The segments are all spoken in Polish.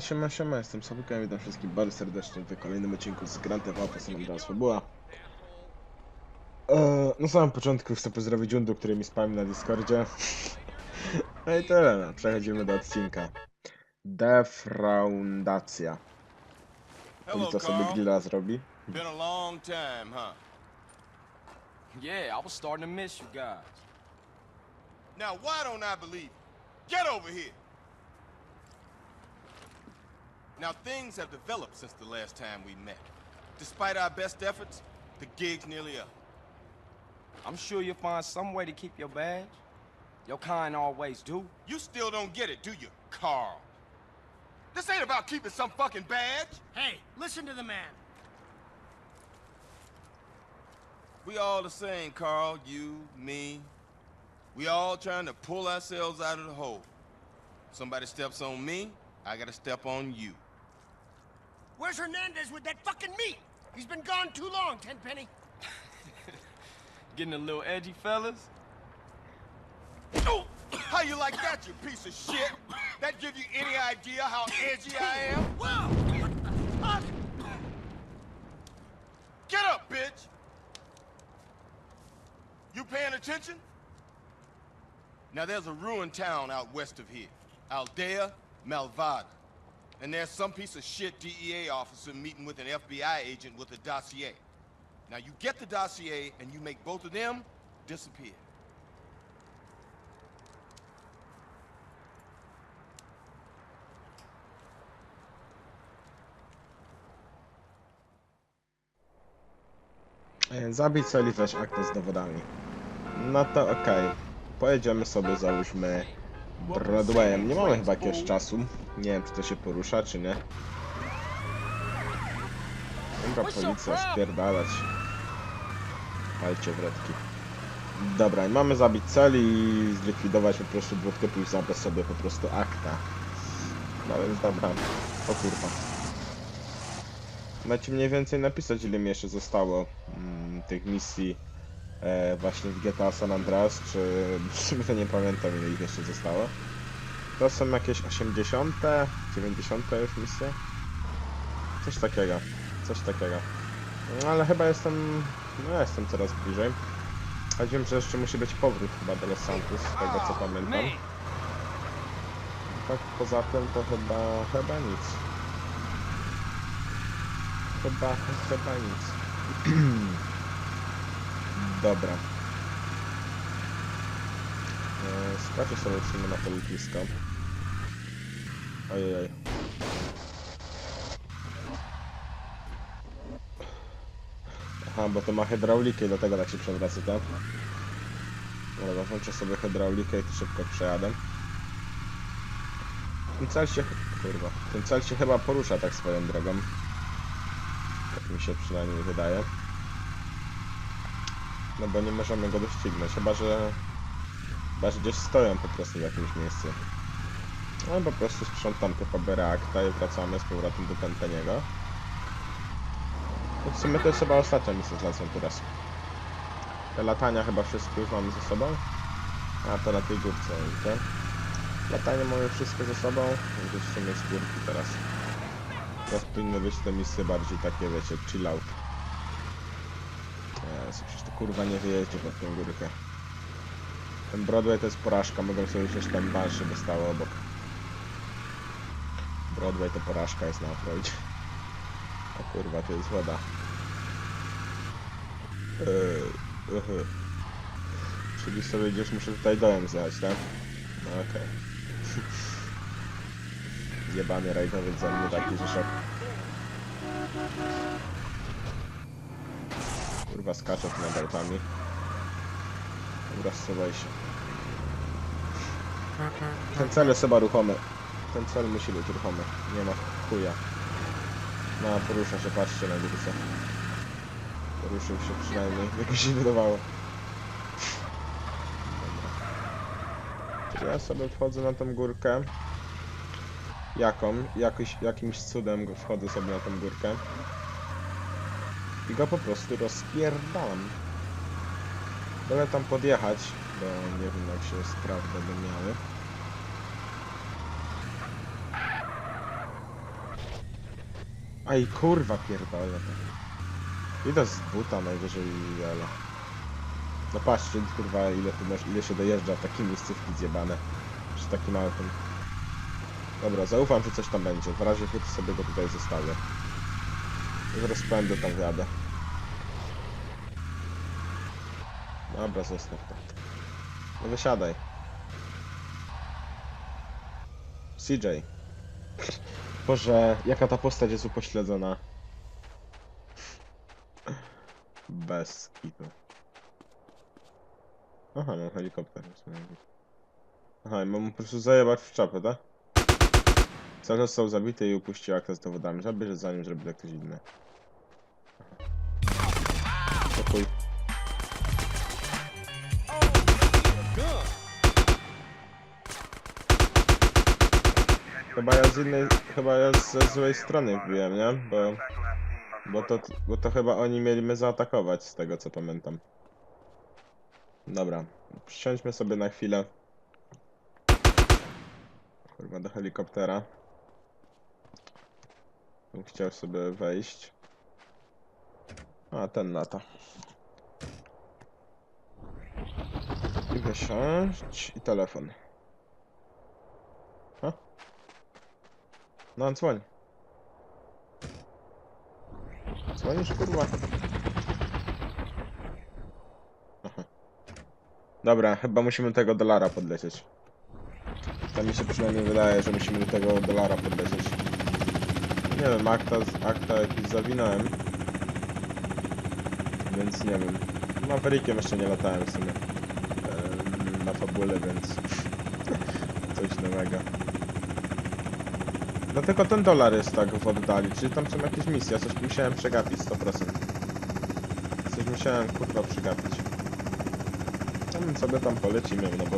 Siema, siema, siema, jestem Sabukiem, witam wszystkich bardzo serdecznie w kolejnym odcinku z Grand Theft Auto San Andreas Fabuła. Eee, na samym początku chcę pozdrowić Jundu, który mi spami na Discordzie. No i tyle, no. przechodzimy do odcinka. Defraundacja. Hello, Policja sobie grilla zrobi. Been a long time, huh? Yeah, I was starting to miss you guys. Now, why don't I believe? Get over here! Now, things have developed since the last time we met. Despite our best efforts, the gig's nearly up. I'm sure you'll find some way to keep your badge. Your kind always do. You still don't get it, do you, Carl? This ain't about keeping some fucking badge. Hey, listen to the man. We all the same, Carl. You, me. We all trying to pull ourselves out of the hole. Somebody steps on me, I gotta step on you. Where's Hernandez with that fucking meat? He's been gone too long, Tenpenny. Getting a little edgy, fellas? Oh, how you like that, you piece of shit? That give you any idea how edgy I am? Whoa! Fuck! Get up, bitch! You paying attention? Now there's a ruined town out west of here. Aldea Malvada. And there's some piece of shit DEA officer meeting with an FBI agent with a dossier. Now you get the dossier and you make both of them disappear. Zabić weź akta z dowodami. No to okej. Pojedziemy sobie, załóżmy Broadwayem. Nie mamy chyba jakiegoś czasu. Nie wiem, czy to się porusza, czy nie. Dobra, policja, spierdalać. Palcie wredki. Dobra, i mamy zabić cel i zlikwidować po prostu dwóch typów i zabrać sobie po prostu akta. No więc dobra. O kurwa. Macie mniej więcej napisać ile mi jeszcze zostało mm, tych misji e, właśnie w GTA San Andreas, czy w to nie pamiętam ile ich jeszcze zostało. To są jakieś 80, 90 już misje? Coś takiego, coś takiego. No ale chyba jestem, no ja jestem coraz bliżej. A wiem, że jeszcze musi być powrót chyba do Los Santos, z tego co pamiętam. Tak poza tym to chyba, chyba nic. Chyba, chyba nic. Dobra. E, Skaczę sobie w na to lotnisko. Ojej. Aha, bo to ma hydraulikę i do tego tak się przewraca, tak? Dobra, włączę sobie hydraulikę i to szybko przejadę. Ten cel się... kurwa. Ten cel się chyba porusza tak swoją drogą. Tak mi się przynajmniej wydaje. No bo nie możemy go doścignąć, chyba że... Chyba, że gdzieś stoją po prostu w jakimś miejscu. No po prostu sprzątam te akta i wracamy z powrotem do Tenteniego. No w sumie to jest chyba ostatnia misja z lecą teraz. Te latania chyba wszystkie już mamy ze sobą. A to na tej górce, widzicie? Latanie mamy wszystko ze sobą. Gdzieś w sumie z górki teraz. Teraz powinny być te misje bardziej takie, wiecie, chill out. Kurwa nie wyjeździ pod tą górkę. Ten Broadway to jest porażka, mogę sobie wziąć tam Banshee dostało obok. Broadway to porażka jest na offroadzie. O kurwa, to jest woda. Eee, uhu. Czyli sobie gdzieś muszę tutaj dołem zjechać, tak? No okej. Jebany rajdowiec za mnie taki, że szok. Kurwa skacze nad autami. Dobra, schowaj się. Ten cel jest chyba ruchomy. Ten cel musi być ruchomy. Nie ma chuja. No, porusza się, patrzcie na górce. Poruszył się przynajmniej, jak mi się wydawało. Dobra. Ja sobie wchodzę na tą górkę. Jaką? Jakoś, jakimś cudem wchodzę sobie na tą górkę. I go po prostu rozpierdalam. Wolę tam podjechać, bo nie wiem jak się sprawy będą miały. Aj kurwa pierdolę. Idę z buta najwyżej ale. No patrzcie kurwa ile tu masz, ile się dojeżdża w takie miejscówki zjebane. Przy takim autem. Dobra, zaufam, że coś tam będzie. W razie chwytu sobie go tutaj zostawię. Z rozpędu tam wjadę. Dobra, zostaw to. No wysiadaj. CJ. Boże, jaka ta postać jest upośledzona. Bez kitu. Aha, mam helikopter. Aha, mam po prostu zajebać w czapę, tak? Cel został zabity i upuścił akta z dowodami. Zabierze zanim zrobi to ktoś inny. Chuj. Chyba ja z innej, chyba ja ze złej strony wbiłem, nie? Bo, bo, to, bo to chyba oni mieli mnie zaatakować, z tego co pamiętam. Dobra, przysiądźmy sobie na chwilę. Kurwa, do helikoptera. Bym chciał sobie wejść. A, ten lata. I wysiąść i telefon. A? No, dzwoń. Dzwonisz, kurwa. Dobra, chyba musimy tego dolara podlecieć. To mi się przynajmniej wydaje, że musimy tego dolara podlecieć. Nie wiem, akta, akta jakiś zawinąłem. Więc nie wiem. Maverickiem jeszcze nie latałem w sumie. Na fabule, więc coś nowego. No tylko ten dolar jest tak w oddali, czyli tam są jakieś misje, coś musiałem przegapić 100%. Coś musiałem kurwa przegapić. No sobie tam polecimy, no bo,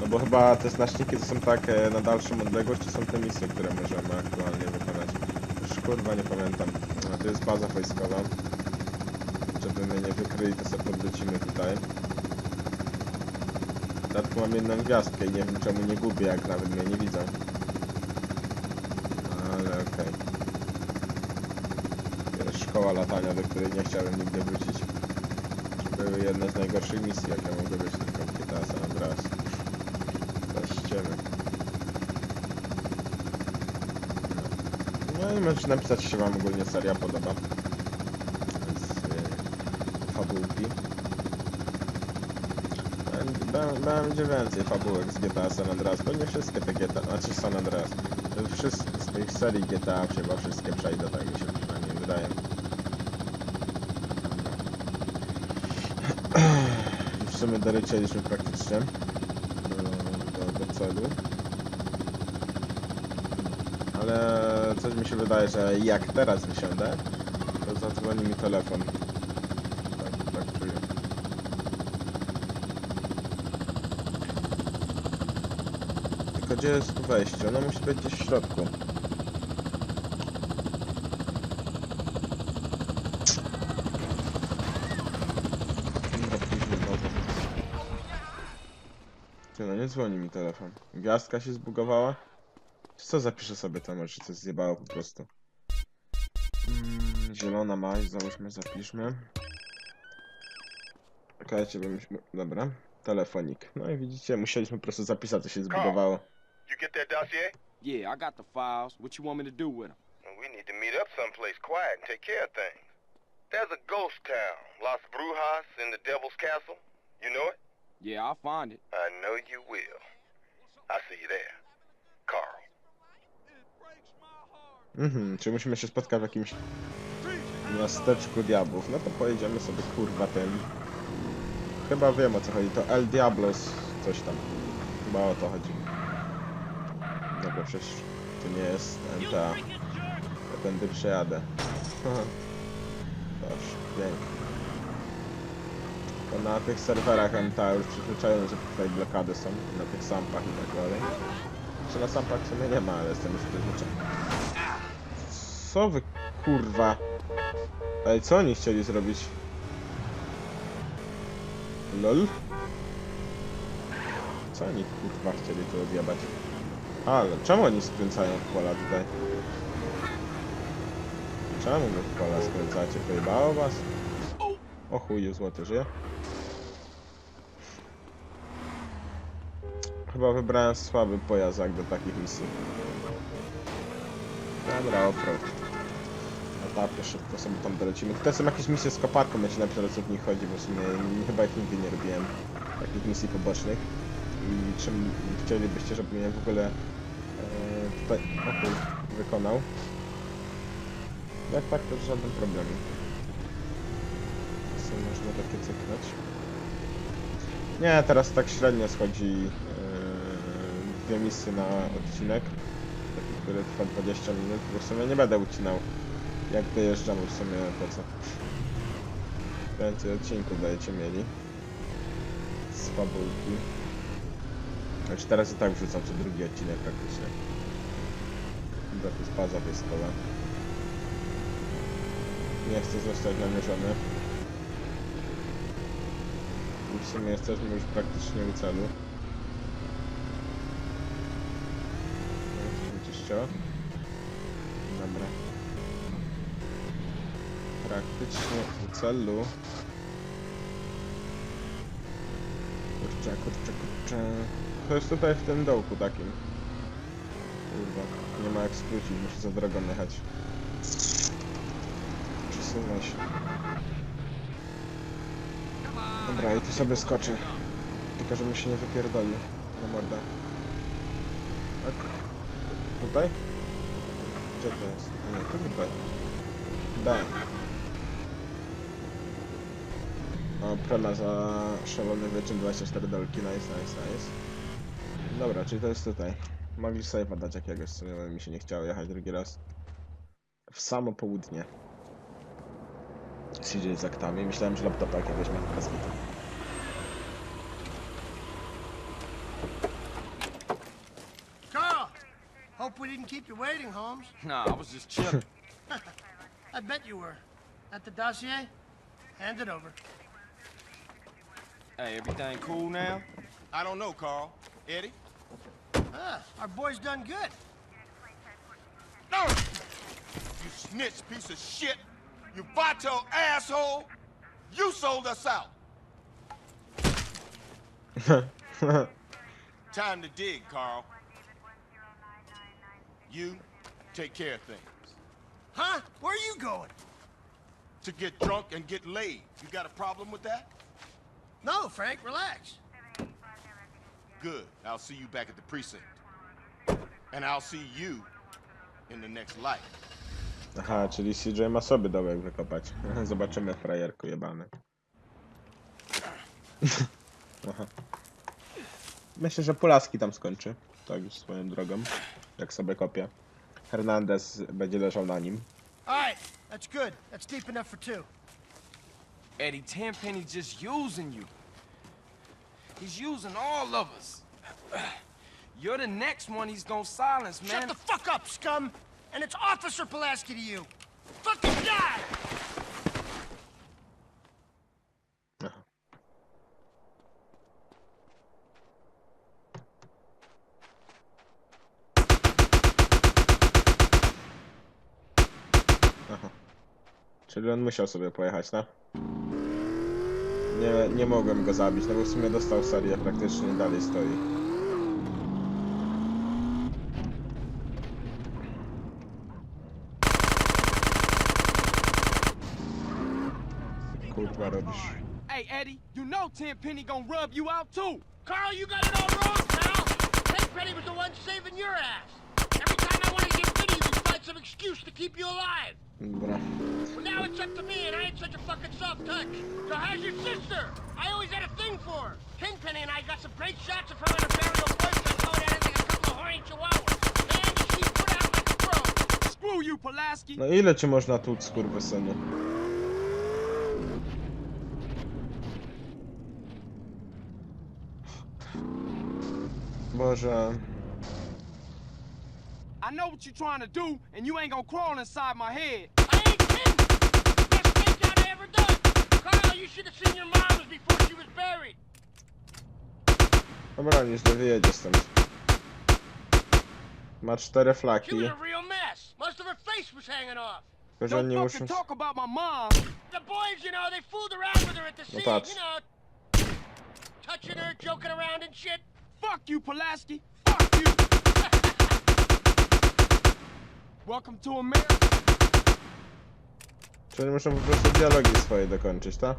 no bo chyba te znaczniki to są tak e, na dalszą odległość, to są te misje, które możemy aktualnie kurwa nie pamiętam. To jest baza wojskowa. Żeby mnie nie wykryli, to sobie podlecimy tutaj. W dodatku mam jedną gwiazdkę i nie wiem czemu nie gubię, jak nawet mnie nie widzą. Ale okej. To jest szkoła latania, do której nie chciałem nigdy wrócić. Były jedne z najgorszych misji, jakie mogły być tylko w GTA San Andreas. Zaściemy. No i możecie napisać, czy się wam ogólnie seria podoba. Z yy, fabułki. Bę- Będzie więcej fabułek z GTA San Andreas, bo nie wszystkie te GTA, znaczy San Andreas. Wszystkie z tych serii GTA chyba wszystkie przejdę, tak mi się przynajmniej wydaje. W sumie dolecieliśmy praktycznie do, do, do celu. Ale coś mi się wydaje, że jak teraz wysiądę, to zadzwoni mi telefon. Tak, tak czuję. Tylko gdzie jest wejście? Ono musi być gdzieś w środku. No nie dzwoni mi telefon. Gwiazdka się zbugowała? Co zapiszę sobie tam, może coś zjebało po prostu. Mm, zielona maź, załóżmy, zapiszmy. Czekajcie, bym... Dobra. Telefonik. No i widzicie, musieliśmy po prostu zapisać, co się zbugowało. You get that dossier? Yeah, I got the files. What you want me to do with them? We need to meet up someplace quiet and take care of things. There's a ghost town, Las Brujas in the Devil's Castle. You know it? Yeah, I'll find it. I know you will. I'll see you there. Carl. Mhm, czy musimy się spotkać w jakimś miasteczku diabłów? No to pojedziemy sobie kurwa tym. Chyba wiem o co chodzi, to El Diablos coś tam. Chyba o to chodzi. Dobra, przecież to nie jest MTA. Ja tędy przejadę. Dobrze, pięknie. To na tych serwerach MTA już przyzwyczajony, że tutaj blokady są, na tych sampach i tak dalej. Czy na sampach w sumie nie ma, ale jestem już przyzwyczajony. Co wy kurwa? Ale co oni chcieli zrobić? LOL? Co oni kurwa chcieli tu odjebać? Ale czemu oni skręcają w pola tutaj? Czemu wy w pola skręcacie? Pojebało was? O chuju, złoty żyje. Chyba wybrałem słaby pojazd do takich misji. Dobra, offroad. Etapie szybko sobie tam dolecimy. Tutaj są jakieś misje z koparką, napiszę o co w nich chodzi, bo w sumie chyba ich nigdy nie robiłem. Takich misji pobocznych. I czym chcielibyście, żebym je w ogóle e, tutaj o chuj, wykonał. Jak tak, to żaden problem. Co można takie cyknąć? Nie, teraz tak średnio schodzi yy, dwie misje na odcinek, taki, który trwa 20 minut, bo w sumie nie będę ucinał. Jak dojeżdżam, w sumie po co? Więcej odcinków będziecie mieli. Z fabułki. Znaczy teraz i tak wrzucam co drugi odcinek praktycznie. Zapis baza wojskowa. Nie chcę zostać namierzony. I w sumie jesteśmy już praktycznie u celu. Wyczyściło? Dobra. Praktycznie u celu. Kurczę, kurczę, kurczę. To jest tutaj w tym dołku takim. Kurwa, nie ma jak skrócić, muszę za drogą jechać. Przesuwaj się. Dobra, i tu sobie skoczę. Tylko żebym się nie wypierdolił na mordę. Tak. Tutaj? Gdzie to jest? Nie, to tutaj. Da. O, prema za szalony wyczyn 24 dolki, nice, nice, nice. Dobra, czyli to jest tutaj. Mogli sobie podać jakiegoś, co mi się nie chciało jechać drugi raz. W samo południe. CJ z aktami. Myślałem, że laptopa jakiegoś ma bez kitu. Carl! Hope we didn't keep you waiting, Holmes. Nah, I was just chilling. I bet you were. At the dossier? Hand it over. Hey, everything cool now? I don't know, Carl. Eddie? Ah, our boy's done good. No! You snitch piece of shit! You vato asshole! You sold us out! Time to dig, Carl. You take care of things. Huh? Where are you going? To get drunk and get laid. You got a problem with that? No, Frank, relax. Good. I'll see you back at the precinct. And I'll see you in the next life. Aha, czyli CJ ma sobie dołek wykopać. Zobaczymy, frajerku jebany. Aha. Myślę, że Pulaski tam skończy. Tak już swoją drogą. Jak sobie kopię. Hernandez będzie leżał na nim. All right, that's good. That's deep enough for two. Eddie Tenpenny's just using you. He's using all of us. You're the next one he's gonna silence, man. Shut the fuck up, scum! And it's Officer Pulaski to you. Fucking die! Aha. Aha. Czyli on musiał sobie pojechać, no? Nie, nie mogłem go zabić, no bo w sumie dostał serię praktycznie dalej stoi. Kurwa robisz. Hey, Eddie, you know Tenpenny gonna rub you out too. Carl, you got it all wrong, pal! Tenpenny was the one saving your ass. Every time I wanted to get of you, find some excuse to keep you alive. Dobra. Well, now it's up to me, and I ain't such a fucking soft touch. So how's your sister? I always had a thing for her. Tenpenny and I got some great shots of her on a burial first. I told her anything a couple of horny chihuahuas. Man, she put out like a pro. Screw you, Pulaski. No ile ci można tłuc, skurwysynu? Boże... I know what you're trying to do, and you ain't gonna crawl inside my head. I ain't kidding. Best thing job I ever done. Carl, you should have seen your mom before she was buried. Dobra, nieźle wyjedzie stąd. Ma cztery She flaki. was a real mess. Most of her face was hanging off. Tylko, że oni Don't nie fucking muszą... talk about my mom. The boys, you know, they fooled around with her at the scene, patrz. you know. Touching her, joking around and shit. Fuck you, Pulaski. Welcome to America. Czyli muszą po prostu dialogi swoje dokończyć, tak?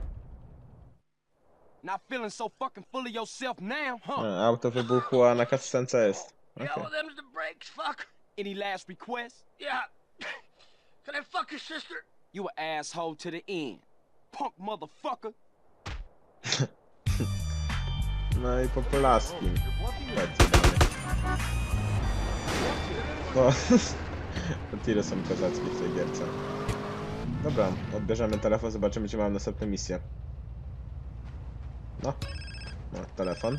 Not feeling so fucking full of yourself now, huh? A, Auto wybuchło, a na cutscence jest. Yeah, Okej. well, them's the breaks, fuck. Any last requests? Yeah. Can I fuck your sister? You an asshole to the end. Punk motherfucker. No i po polaskim. Bardzo dalej. No, te tiry są kozackie w tej gierce. Dobra, odbierzemy telefon, zobaczymy, czy mam następną misję. No, no, telefon.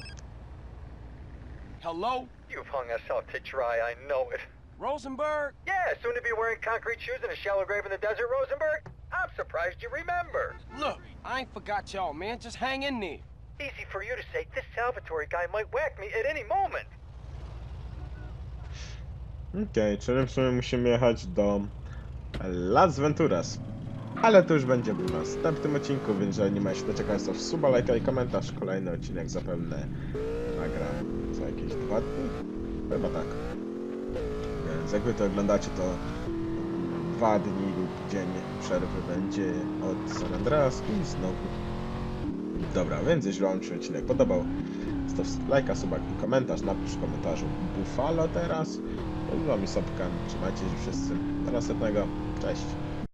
Hello? You've hung us out to dry, I know it. Rosenberg? Yeah, soon to be wearing concrete shoes in a shallow grave in the desert, Rosenberg? I'm surprised you remember. Look, I ain't forgot y'all, man. Just hang in there. Easy for you to say. This Salvatore guy might whack me at any moment. Okej, czyli w sumie musimy jechać do Las Venturas. Ale to już będzie w następnym odcinku, więc jeżeli nie macie doczekać, to suba, lajka i komentarz. Kolejny odcinek zapewne nagram za jakieś dwa dni. Chyba tak. Więc jak wy to oglądacie, to dwa dni lub dzień przerwy będzie od San Andreas i znowu. Dobra, więc jeśli wam się odcinek podobał, zostaw lajka, suba i komentarz, napisz w komentarzu Buffalo teraz. Z wami Sobkan, trzymajcie się wszyscy. Do następnego, cześć.